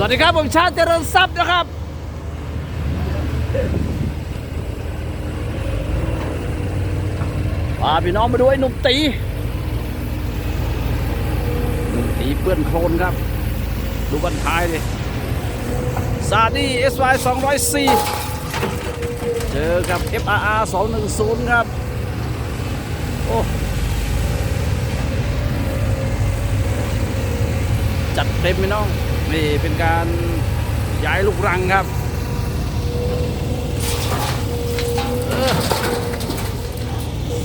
สวัสดีครับ ผมชาติเจริญทรัพย์นะครับ พาพี่น้องมาดูไอ้หนุ่มตีหนุ่มตีเปื้อนโคลนครับ ดูบันท้ายดิซาดี้ SY 204 เจอกับ FRR 210 ครับ โอ้จัดเต็มพี่น้อง นี่เป็นการย้ายลูกรังครับ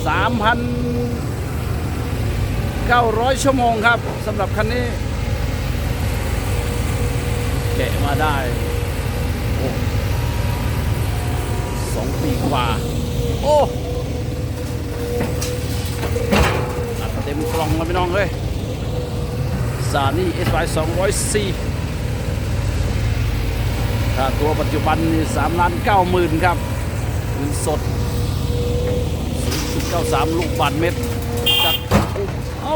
สามพันเก้าร้อยชั่วโมงครับสำหรับคันนี้แกะมาได้โอ้สองปีกว่า โอ้อัดเต็มกล่องแล้วพี่น้องเฮ้ยซานี่ SY 204 ถ้าตัวปัจจุบันนี่3ล้าน9หมื่นครับเงินสด0.93ลูกบาทเม็ดจัดโอ้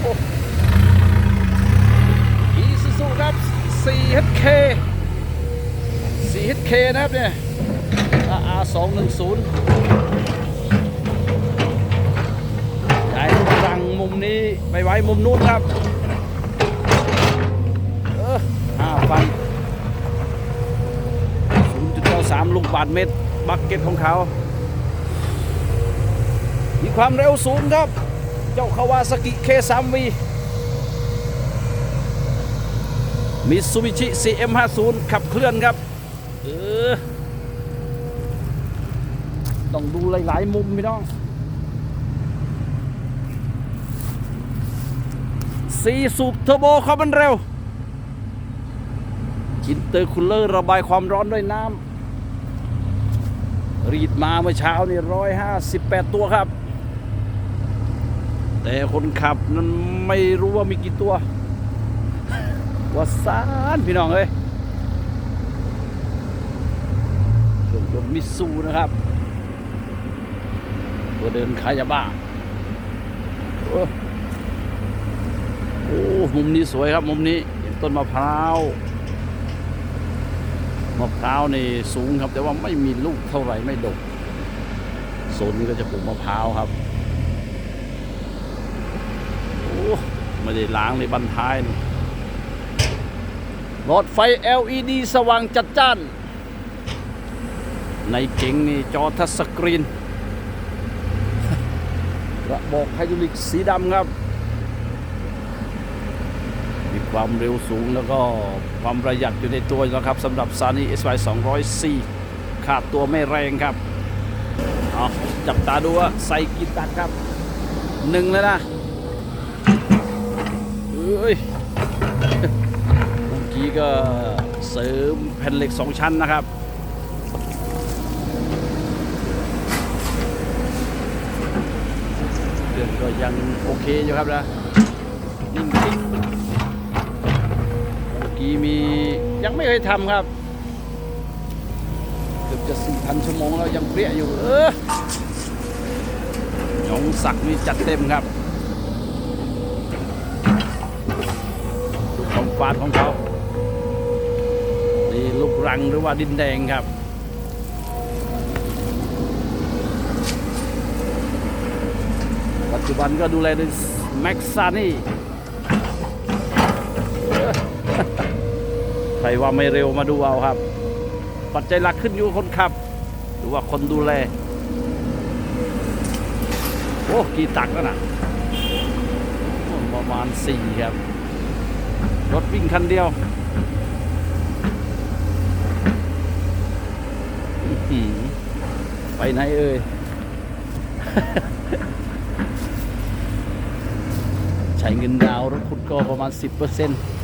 โอ้อีซูซูครับ 4HK 4HK นะครับเนี่ย RR 210ย้ายลูกรังมุมนี้ไปไว้มุมนู้นครับ เออห้าพัน ศูนย์จุดเก้าสามลูกบาทเมตร บักเก็ตของเขา มีความเร็วสูงครับ เจ้าคาวาสกิเคสามวีมิซูบิชิ CM50 ขับเคลื่อนครับ เออ ต้องดูหลาย ๆ มุมพี่น้องสีสูบเทอร์โบความมันเร็ว อินเตอร์คูลเลอร์ระบายความร้อนด้วยน้ำ รีดมาเมื่อเช้านี่ร้อยห้าสิบแปดตัวครับ แต่คนขับนั้นไม่รู้ว่ามีกี่ตัวว่าซานพี่น้องเอ้ยเครื่องยนต์มิซูนะครับ ตัวเดินขายยาบ้าโอ้โอ้มุมนี้สวยครับ มุมนี้เห็นต้นมะพร้าว มะพร้าวนี่สูงครับ แต่ว่าไม่มีลูกเท่าไหร่ไม่ดกโซนนี้ก็จะปลูกมะพร้าวครับโอ้ไม่ได้ล้างในบันท้ายนี่หลอดไฟ LED สว่างจัดจ้าน ในเก๋งนี่จอทัชสกรีนกระบอกไฮดรอลิกสีดำครับ ความเร็วสูงแล้วก็ความประหยัดอยู่ในตัวแล้วครับสำหรับ s a n y SY 204ขาดตัวไม่แรงครับเอาจับตาดูว่าใส่กี่ตักครับหนึ่งแล้วนะเอ้ยเมื่อกี้ก็เสริมแผ่นเหล็กสองชั้นนะครับเครื่องก็ยังโอเคอยู่ครับนะ กี้มียังไม่เคยทำครับเกือบจะสี่พันชั่วโมงแล้วยังเปรี้ยอยู่ เออหยองศักดิ์นี่จัดเต็มครับความฟาดของเขานี่ลูกรังหรือว่าดินแดงครับปัจจุบันก็ดูแลโดยแม็กซานี่ ใครว่าไม่เร็วมาดูเอาครับ ปัจจัยหลักขึ้นอยู่คนขับ หรือว่าคนดูแล โอ้ กี่ตักแล้วนะประมาณสี่ครับ รถวิ่งคันเดียวไปไหนเอ่ยใช้เงินดาวรถคุณก็ประมาณ 10%ปัจจุบันต์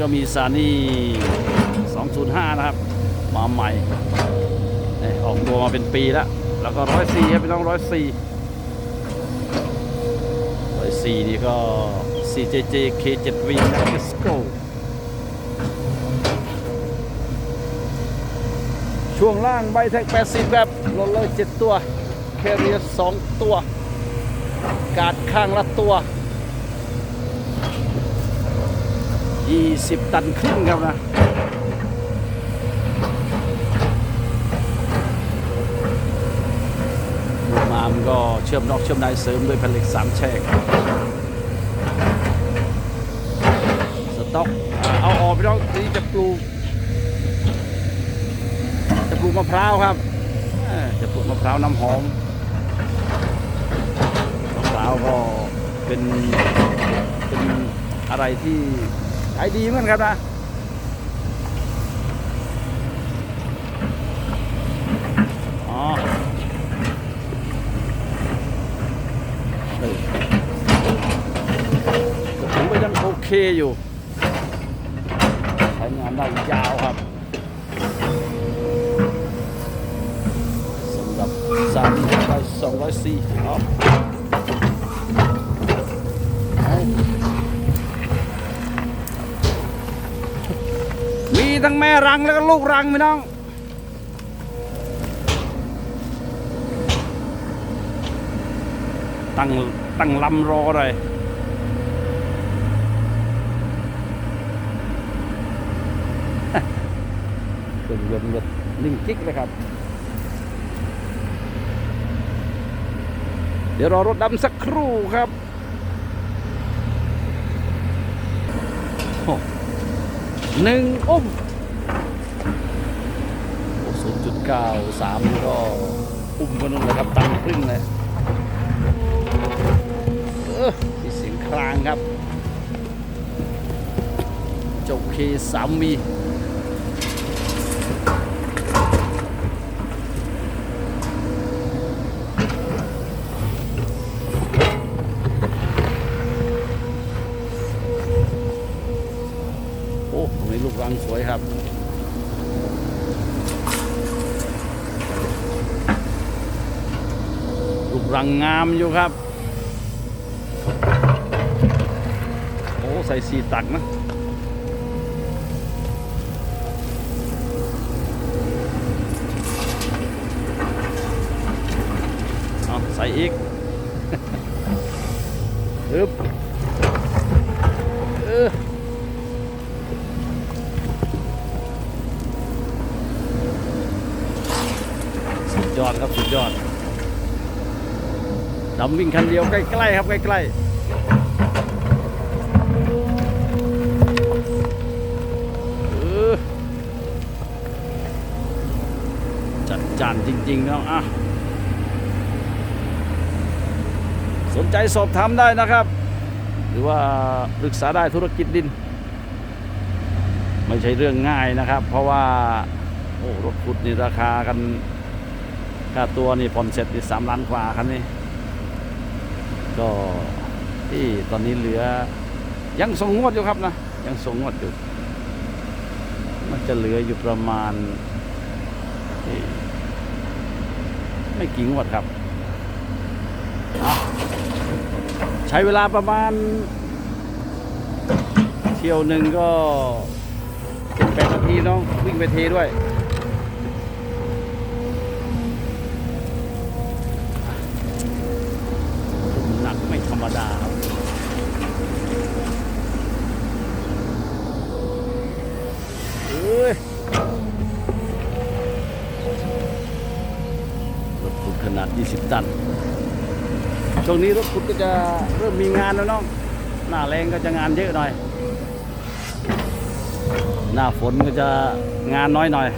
ก็มีซานี่ 205 นะครับ มาใหม่อออกตัวมาเป็นปีแล้ว แล้วก็104ครับพี่น้อง104 104นี่ก็ CJJ K7V Let's go ช่วงล่างใบแท็ก 80 แบบลดเลย7ตัว แคเรีย2ตัว กาดข้างละตัว 20 ตันครึ่งครับนะลูกมามก็เชื่อมนอกเชื่อมในเสริมด้วยแผ่นเหล็กสามแฉกสต็อกอ่าเอาออกไปแล้วนี่จะปลูก จะปลูกมะพร้าวครับเอ่อจะปลูกมะพร้าวน้ำหอมมะพร้าวก็เป็นเป็นอะไรที่ ขายดีเหมือนกันนะอ๋อเออผมก็ยังโอเคอยู่ใช้งานได้ยาวครับสำหรับสามร้อยสองร้อยสี่ครับ ทั้งแม่รังแล้วก็ลูกรังพี่น้องตั้งตั้งลำรอเลยเป็นเงินเงินนิ่งกิ๊กเลยครับ เดี๋ยวรอรถดำสักครู่ครับโอ้หนึ่งอุ้มศูนย์จุด เก้าสามก็อุ้มกันนู่นเลยครับตันครึ่งเลยเออมีเสียงครางครับจ้าเคสามมีโอ้ตรงนี้ลูกรังสวยครับ ลูกรังงามอยู่ครับ โอ้ใส่สีตักนะเอาใส่อีกอึบเออำวิ่งคันเดียวใกล้ๆครับใกล้ๆจัดจานจริงๆเนาะอะสนใจสอบถามได้นะครับ หรือว่าปรึกษาได้ธุรกิจดิน ไม่ใช่เรื่องง่ายนะครับ เพราะว่า โอ้รถขุดนี่ราคากันค่าตัวนี่ผ่อนเสร็จนี่สามล้านกว่าคันนี้ ก็ที่ตอนนี้เหลือ ยังส่งงวดอยู่ครับนะ ยังส่งงวดอยู่ มันจะเหลืออยู่ประมาณ ไม่กี่งวดครับ ใช้เวลาประมาณ เที่ยวหนึ่งก็แปดนาทีน้องวิ่งไปเทด้วย ช่วงนี้รถขุดก็จะเริ่มมีงานแล้วเนาะหน้าแรงก็จะงานเยอะหน่อย หน้าฝนก็จะงานน้อยหน่อย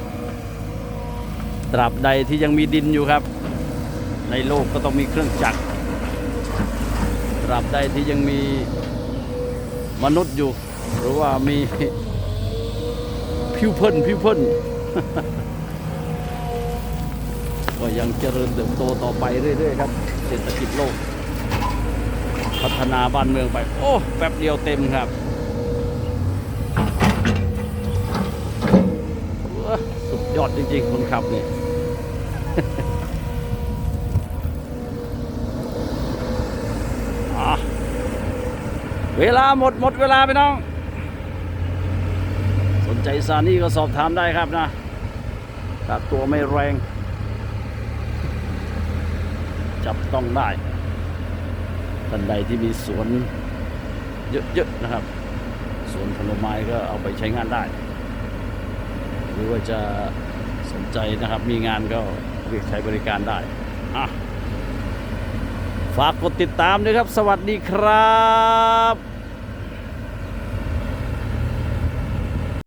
ตราบใดที่ยังมีดินอยู่ครับ ในโลกก็ต้องมีเครื่องจักร ตราบใดที่ยังมีมนุษย์อยู่ หรือว่ามีพิวเพิลพิวเพิลก็ยังเจริญเติบโตต่อไปเรื่อยๆครับ เศรษฐกิจโลก พัฒนาบ้านเมืองไป โอ้ แป๊บเดียวเต็มครับสุดยอดจริงๆ คนขับเนี่ยอะเวลาหมดหมดเวลาไปน้อง สนใจซานี่ก็สอบถามได้ครับนะถ้าตัวไม่แรง จับต้องได้ ท่านใดที่มีสวนเยอะๆนะครับ สวนผลไม้ก็เอาไปใช้งานได้ หรือว่าจะสนใจนะครับ มีงานก็เรียกใช้บริการได้ฝากกดติดตามด้วยครับ สวัสดีครับ